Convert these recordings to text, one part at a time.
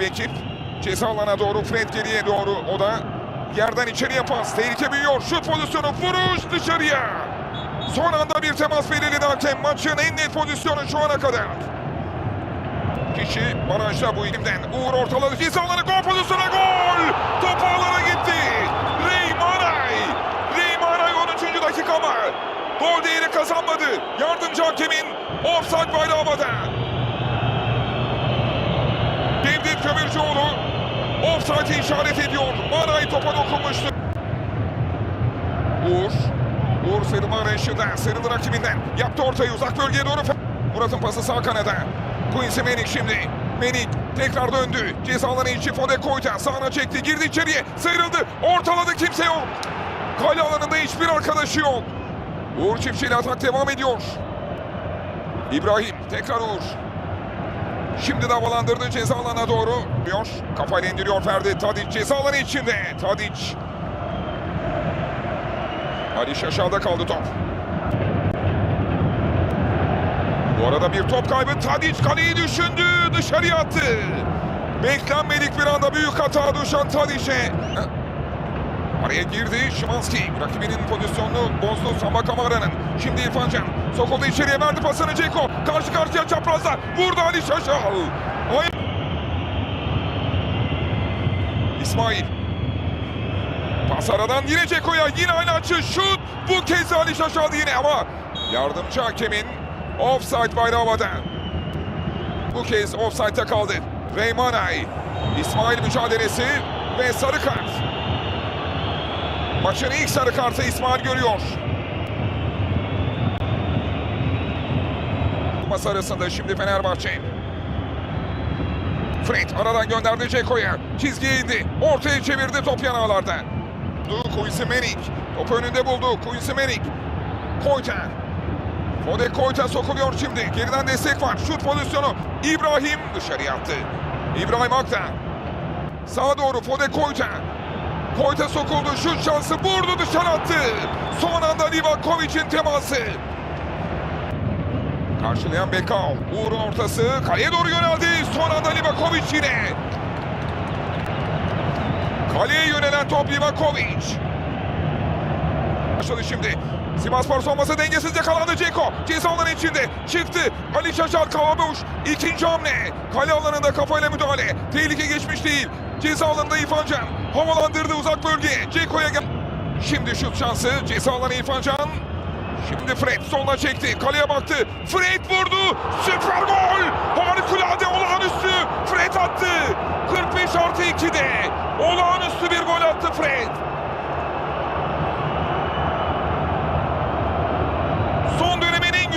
Bekir ceza alana doğru Fred geriye doğru. O da yerden içeriye pas. Tehlike büyüyor. Şut pozisyonu vuruş dışarıya. Son anda bir temas belirledi hakem. Maçın en net pozisyonu şu ana kadar. Kişi barajda bu ilimden. Uğur ortaladı. Ceza alanı gol pozisyonu. Gol! Top ağlara gitti. Rey Maray Rey Maray 13. dakika ama gol değeri kazanmadı. Yardımcı hakemin offside bayrağı Devlet Kömürcüoğlu offside işaret ediyor. Maray topa dokunmuştu. Uğur. Uğur sıyrılma arayışında. Sıyrıldı rakibinden. Yaptı ortayı uzak bölgeye doğru. Murat'ın pası sağ kanada. Quincy Menik şimdi. Menik tekrar döndü. Cezaları içi Fode Koyta. Sağına çekti. Girdi içeriye. Sıyrıldı. Ortaladı kimse yok. Kale alanında hiçbir arkadaşı yok. Uğur çiftçiyle atak devam ediyor. İbrahim tekrar Uğur. Şimdi de havalandırdı ceza alanına doğru. Diyor. Kafayla indiriyor Ferdi. Tadic ceza alanı içinde. Tadic. Ali aşağıda kaldı top. Bu arada bir top kaybı. Tadic kaleyi düşündü. Dışarıya attı. Beklenmedik bir anda büyük hata düşen Tadic'e. Araya girdi Şimanski. Rakibinin pozisyonunu bozdu Samba Kamara'nın. Şimdi İrfan Can. Sokuldu içeriye verdi pasını Ceko. Karşı karşıya çaprazda. Vurdu Ali Şaşal. Ay İsmail. Pas aradan yine Ceko'ya. Yine aynı açı. Şut. Bu kez Ali Şaşal yine ama yardımcı hakemin offside bayrağı havada. Bu kez offside'da kaldı. Reymanay. İsmail mücadelesi ve sarı kart. Maçın ilk sarı kartı İsmail görüyor. Masa arasında şimdi Fenerbahçe. Fred aradan gönderdi Ceko'ya. Çizgiye indi. Ortaya çevirdi top yanağlarda. Kuysi Menik. Top önünde buldu. Kuysi Menik. Koyta. Fode Koyta sokuluyor şimdi. Geriden destek var. Şut pozisyonu. İbrahim dışarıya attı. İbrahim Akta. Sağa doğru Fode Koyta. Koyta sokuldu. Şut şansı vurdu dışarı attı. Son anda Livakovic'in teması. Karşılayan Bekao. Uğur'un ortası. Kaleye doğru yöneldi. Son anda Livakovic yine. Kaleye yönelen top Livakovic. Başladı şimdi. Sivasspor savunması dengesizce kalandı Ceko. Ceza alanı içinde. Çıktı. Ali Şaşar Kavabuş. İkinci hamle. Kale alanında kafayla müdahale. Tehlike geçmiş değil. Ceza alanında İrfan Can. Havalandırdı uzak bölgeye. Ceko'ya gel. Şimdi şut şansı. Ceza alanı İrfan Can. Şimdi Fred soluna çekti. Kaleye baktı. Fred vurdu. Süper gol. Harikulade olağanüstü. Fred attı. 45 artı 2'de. Olağanüstü bir gol attı Fred. Son dönemin en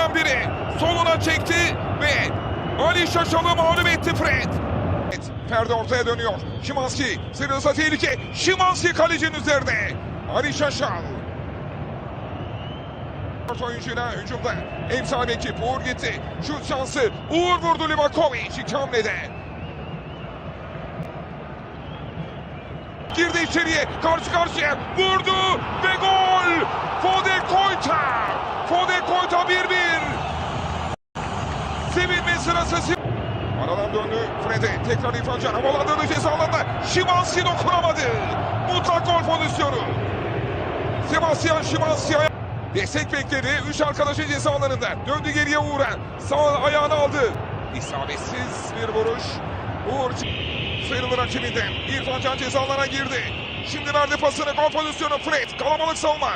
güzel gollerinden biri. Soluna çekti ve Ali Şaşal'ı mağlup etti Fred. Ferdi ortaya dönüyor. Şimanski sıyrılsa tehlike. Şimanski kalecinin üzerine. Ali Şaşal. Oyuncuyla hücumda. Sahibi ekip Uğur gitti. Şut şansı. Uğur vurdu Livakovic iki. Girdi içeriye. Karşı karşıya. Vurdu ve gol. Fode Koyta. Fode Koyta 1-1. Sevinme sırası. Aradan döndü Fred'e. Tekrar İrfan Can. Havalandırdı ceza alanında. Şimanski dokunamadı. Mutlak gol pozisyonu. Sebastian Şimanski Destek bekledi. Üç arkadaşı ceza alanında. Döndü geriye Uğur'a. Sağ ayağını aldı. İsabetsiz bir vuruş. Uğur sıyrılır rakibinden. İrfan Can ceza alanına girdi. Şimdi verdi pasını. Gol pozisyonu Fred. Kalabalık savunma.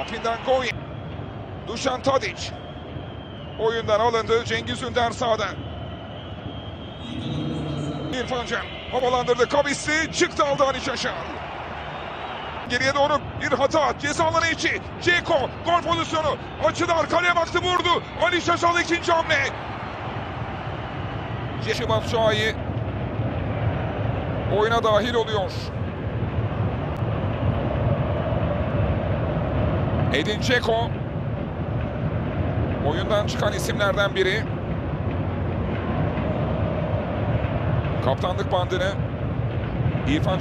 Afinden Goy. Dušan Tadic. Oyundan alındı. Cengiz Ünder sağdan. İrfan Can havalandırdı. Kavisli çıktı aldı Ali Şaşal. Geriye doğru bir hata. Ceza içi. Ceko gol pozisyonu. Açıdan kaleye baktı vurdu. Ali Şaşal ikinci hamle. Şibat Şua'yı oyuna dahil oluyor. Edin Ceko oyundan çıkan isimlerden biri. Kaptanlık bandını İrfan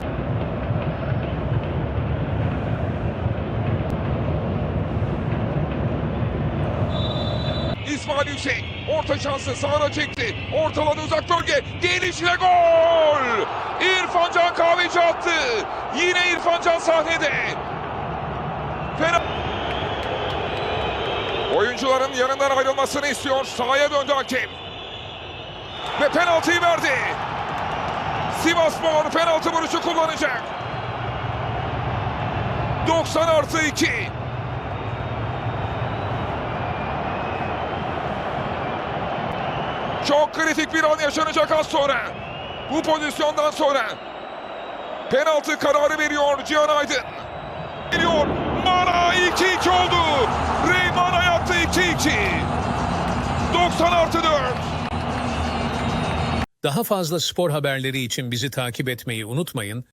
İsmail Yüksek Orta şansı sağına çekti. Ortaladı uzak bölge. Gelişine gol. İrfan Can Kahveci attı. Yine İrfan Can sahnede. Oyuncuların yanından ayrılmasını istiyor. Sahaya döndü hakem. Ve penaltıyı verdi. Sivasspor penaltı vuruşu kullanacak. 90 artı 2. Çok kritik bir an yaşanacak az sonra. Bu pozisyondan sonra. Penaltı kararı veriyor Cihan Aydın. Veriyor. Mana 2-2 oldu. Reymana 90 artı 4. Daha fazla spor haberleri için bizi takip etmeyi unutmayın,